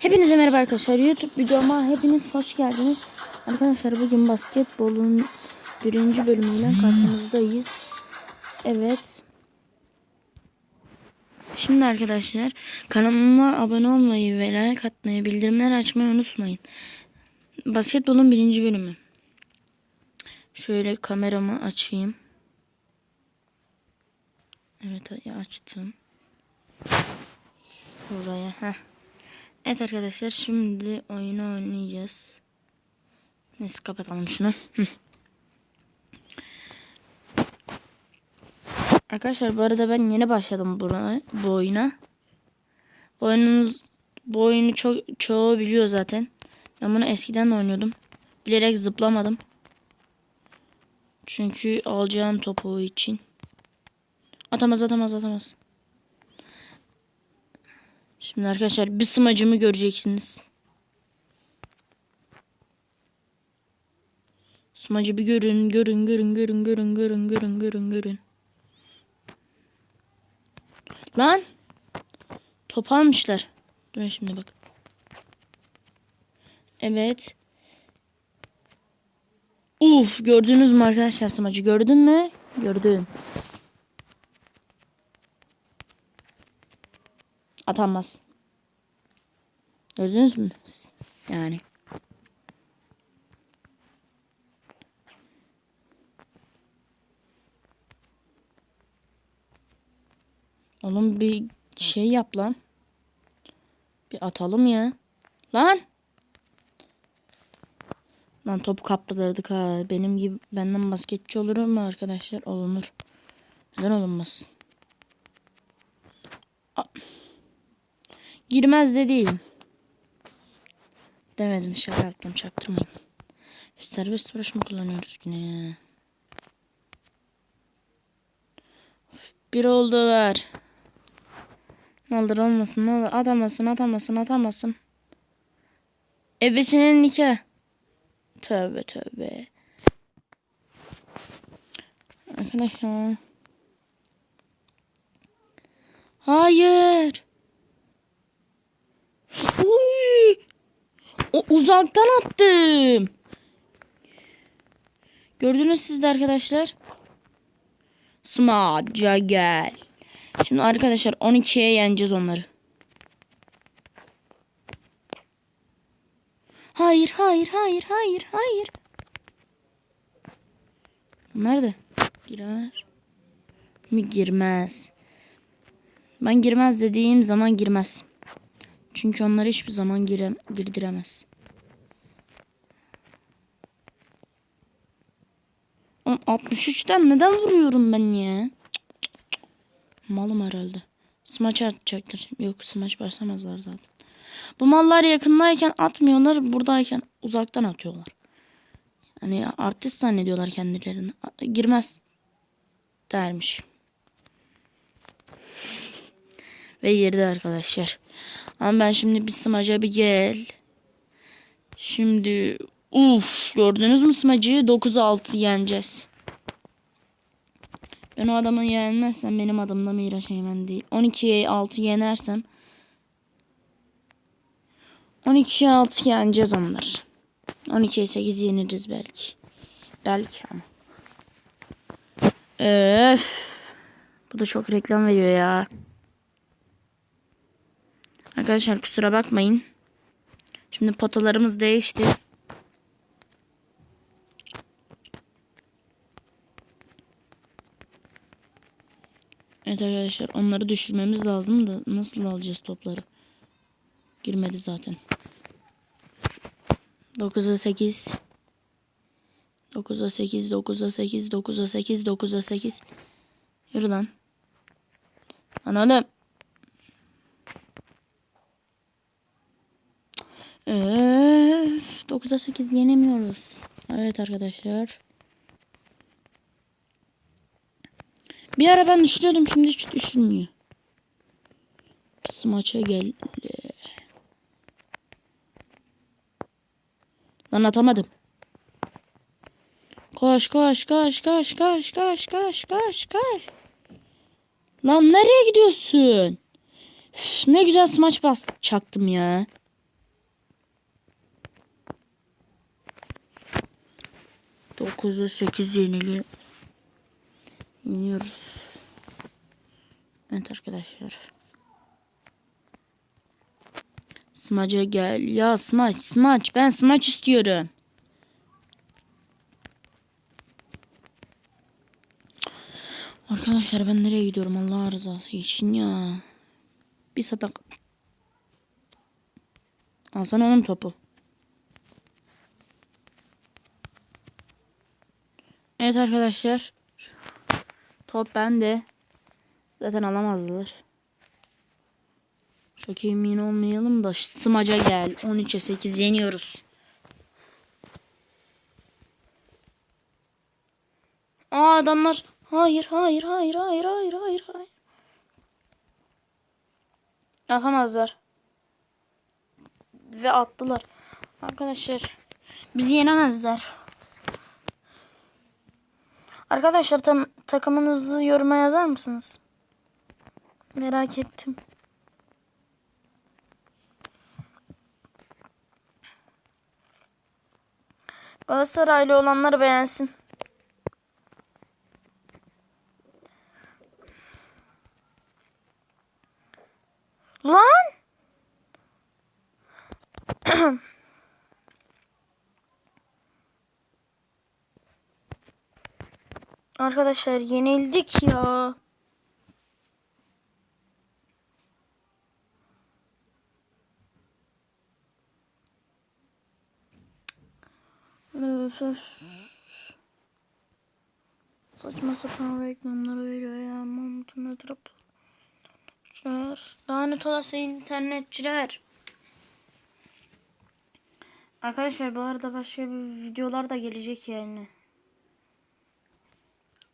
Hepinize merhaba arkadaşlar. YouTube videoma hepiniz hoş geldiniz. Arkadaşlar bugün basketbolun birinci bölümüyle karşınızdayız. Evet. Şimdi arkadaşlar kanalıma abone olmayı ve like atmayı, bildirimleri açmayı unutmayın. Basketbolun birinci bölümü. Şöyle kameramı açayım. Evet açtım. Buraya. Heh. Evet arkadaşlar şimdi oyunu oynayacağız. Neyse kapatalım şunu. Arkadaşlar bu arada ben yeni başladım buna, bu oyuna. Bu, oyunun, bu oyunu çok, çoğu biliyor zaten. Ben bunu eskiden de oynuyordum. Bilerek zıplamadım. Çünkü alacağım topu için. Atamaz atamaz atamaz. Şimdi arkadaşlar bir smacımı göreceksiniz. Smacı bir görün, görün, görün, görün, görün, görün, görün, görün, görün. Lan! Top almışlar. Durun şimdi bak. Evet. Uf, gördünüz mü arkadaşlar smacı? Gördün mü? Gördün. Atamaz. Gördünüz mü? Yani. Oğlum bir şey yap lan. Bir atalım ya. Lan. Lan topu kaptırdık ha. Benim gibi benden basketçi olur mu arkadaşlar? Olunur. Neden olunmaz? A Girmez de değilim. Demedim şaka yaptım çaktırmayın. Serbest mu kullanıyoruz yine? Bir oldular. Ne olmasın ne olur atamasın atamasın atamasın. Ebesinin nikah. Tövbe tövbe. Arkadaşlar. Hayır. Uy! O uzaktan attım. Gördünüz siz de arkadaşlar. Smaca gel. Şimdi arkadaşlar 12'ye yeneceğiz onları. Hayır, hayır, hayır, hayır, hayır. Nerede? Girer mi girmez? Ben girmez dediğim zaman girmez. Çünkü onları hiçbir zaman girem girdiremez. Oğlum 63'ten neden vuruyorum ben ya? Malım herhalde. Smaç atacaktır. Yok smaç başlamazlar zaten. Bu mallar yakındayken atmıyorlar. Buradayken uzaktan atıyorlar. Hani artist zannediyorlar kendilerini. Girmez dermiş. Ve girdi arkadaşlar. Ama ben şimdi bir smaca bir gel. Şimdi uf gördünüz mü smacı 9-6 yeneceğiz. Ben o adamı yenmezsem benim adım da Miraç Eymen değil. 12'ye 6 yenersem 12'ye 6 yeneceğiz onları. 12'ye 8 yeniriz belki. Belki ama. Öf. Bu da çok reklam veriyor ya. Arkadaşlar kusura bakmayın. Şimdi potalarımız değişti. Evet arkadaşlar onları düşürmemiz lazım da nasıl alacağız topları? Girmedi zaten. 9'a 8 9'a 8 9'a 8 9'a 8 9'a 8 Yürü lan. Lan oğlum. Öf, 9'a 8 yenemiyoruz. Evet arkadaşlar. Bir ara ben düşürüyordum şimdi hiç düşürmüyor. Pis maça geldi. Lan atamadım. Koş koş koş koş koş koş koş koş koş. Lan nereye gidiyorsun? Üf, ne güzel smaç bas çaktım ya. 9'a 8 yenili. Yeniyoruz. Evet arkadaşlar. Smaç'a gel. Ya smaç smaç. Ben smaç istiyorum. Arkadaşlar ben nereye gidiyorum Allah rızası için ya. Bir satak. Alsana oğlum topu. Evet arkadaşlar. Top bende. Zaten alamazlar. Çok emin olmayalım da smaca gel. 13'e 8 yeniyoruz. Aa adamlar. Hayır hayır hayır hayır hayır hayır hayır. Atamazlar. Ve attılar. Arkadaşlar bizi yenemezler. Arkadaşlar tam takımınızı yoruma yazar mısınız? Merak ettim. Galatasaraylı olanlar beğensin. Lan! Arkadaşlar yenildik ya. Öf öf. Saçma sapan reklamlar veriyor ya. Mamut'un ötürüp. Lanet olası internetçiler. Arkadaşlar bu arada başka bir videolar da gelecek yani.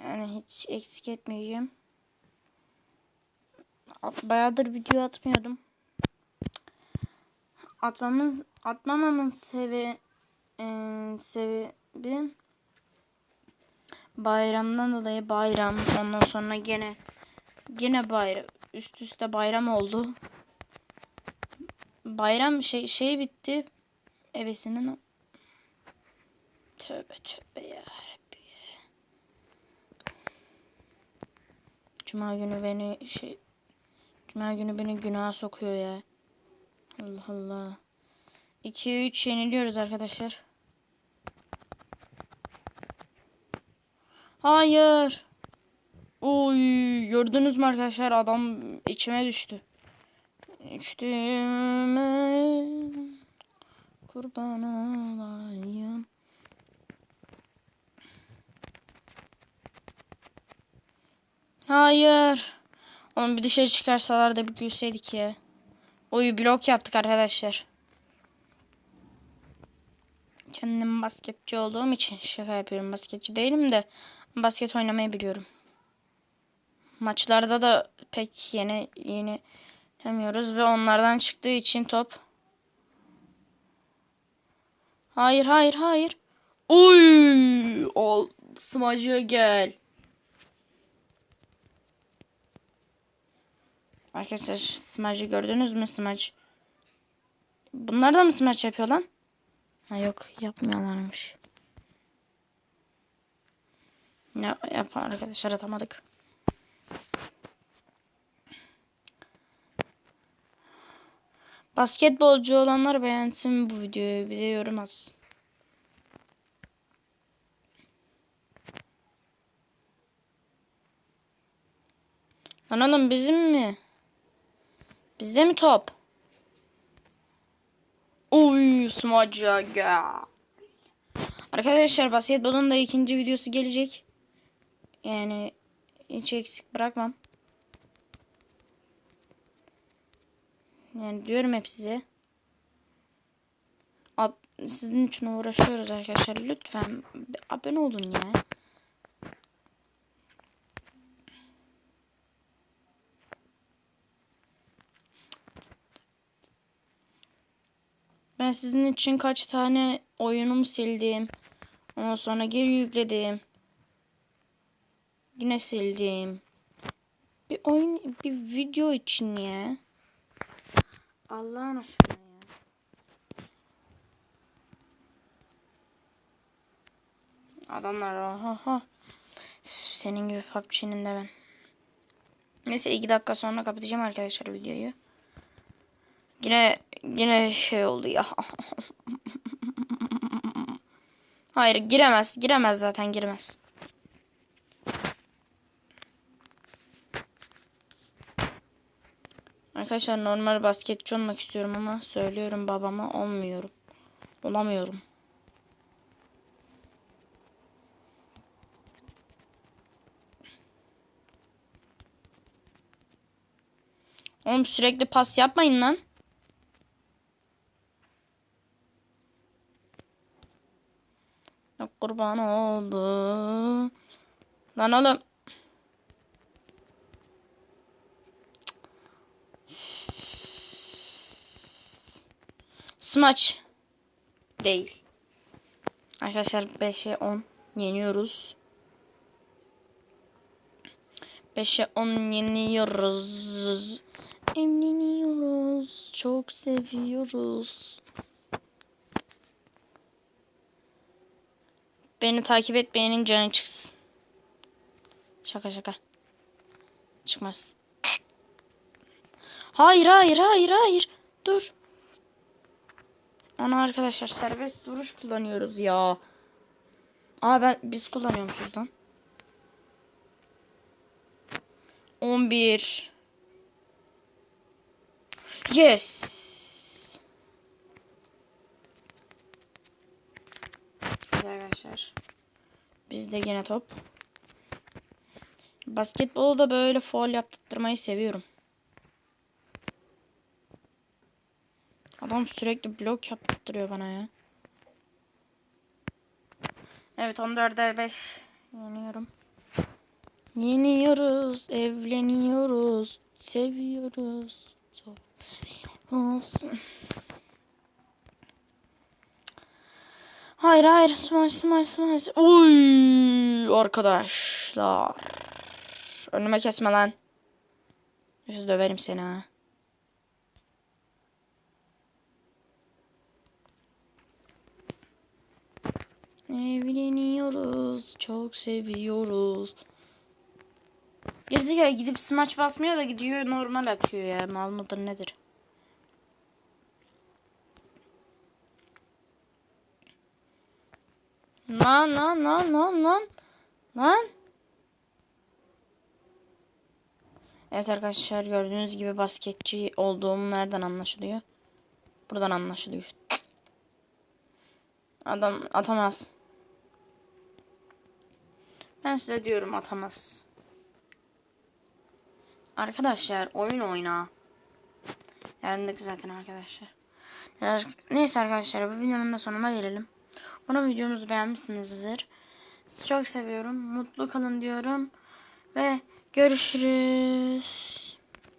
Yani hiç eksik etmeyeceğim. Bayağıdır video atmıyordum. Atmamız atmamamın sebebi eee, sebebi bayramdan dolayı bayram ondan sonra gene gene bayram üst üste bayram oldu. Bayram şey şey bitti. Ebesinin tövbe tövbe ya Cuma günü beni şey Cuma günü beni günaha sokuyor ya. Allah Allah. 2 3 yeniliyoruz arkadaşlar. Hayır. Oy gördünüz mü arkadaşlar adam içime düştü. Düştüğüme kurban olayım. Hayır. Onu bir dışarı çıkarsalar da bir gülseydik ya. Oyu blok yaptık arkadaşlar. Kendim basketçi olduğum için şaka yapıyorum. Basketçi değilim de basket oynamayı biliyorum. Maçlarda da pek yeni yeni demiyoruz ve onlardan çıktığı için top. Hayır hayır hayır. Uy! Ol smacıya gel. Arkadaşlar smacı gördünüz mü smaç? Bunlar da mı smaç yapıyor lan? Ha yok yapmıyorlarmış. Ya yapar arkadaşlar atamadık. Basketbolcu olanlar beğensin bu videoyu. Bir de yorum atsın. Lan oğlum bizim mi? Bizde mi top? Uy smaca ya. Arkadaşlar basketbolun da ikinci videosu gelecek. Yani hiç eksik bırakmam. Yani diyorum hep size. Sizin için uğraşıyoruz arkadaşlar. Lütfen abone olun ya. Ben sizin için kaç tane oyunumu sildim. Ondan sonra geri yükledim. Yine sildim. Bir oyun, bir video için ya. Allah'ın aşkına ya. Adamlar oha. Senin gibi PUBG'nin de ben. Neyse 2 dakika sonra kapatacağım arkadaşlar videoyu. Yine yine şey oldu ya. Hayır giremez. Giremez zaten giremez. Arkadaşlar normal basketçi olmak istiyorum ama söylüyorum babama olmuyorum. Olamıyorum. Oğlum sürekli pas yapmayın lan. Kurban oldu. Lan oğlum. Smaç. Değil. Arkadaşlar 5'e 10 yeniyoruz. 5'e 10 yeniyoruz. Emleniyoruz. Çok seviyoruz. Beni takip etmeyenin canı çıksın. Şaka şaka. Çıkmaz. Hayır hayır hayır hayır. Dur. Ana arkadaşlar serbest duruş kullanıyoruz ya. Aa ben biz kullanıyormuşuz lan. 11 Yes. Güzel arkadaşlar. Bizde yine top. Basketbolu da böyle foul yaptırmayı seviyorum. Adam sürekli blok yaptırıyor bana ya. Evet 14'e 5 yeniyorum. Yeniyoruz, evleniyoruz, seviyoruz. Olsun. Hayır hayır smash smash smash. Uy arkadaşlar. Önüme kesme lan. Yüz döverim seni ha. Evleniyoruz. Çok seviyoruz. Gerizekalı gidip smaç basmıyor da gidiyor normal atıyor ya. Mal mıdır nedir? Lan lan lan lan lan. Lan. Evet arkadaşlar gördüğünüz gibi basketçi olduğum nereden anlaşılıyor? Buradan anlaşılıyor. Adam atamaz. Ben size diyorum atamaz. Arkadaşlar oyun oyna. Yarındaki zaten arkadaşlar. Neyse arkadaşlar bu videonun da sonuna gelelim. Umarım videomuzu beğenmişsinizdir. Sizi çok seviyorum. Mutlu kalın diyorum. Ve görüşürüz.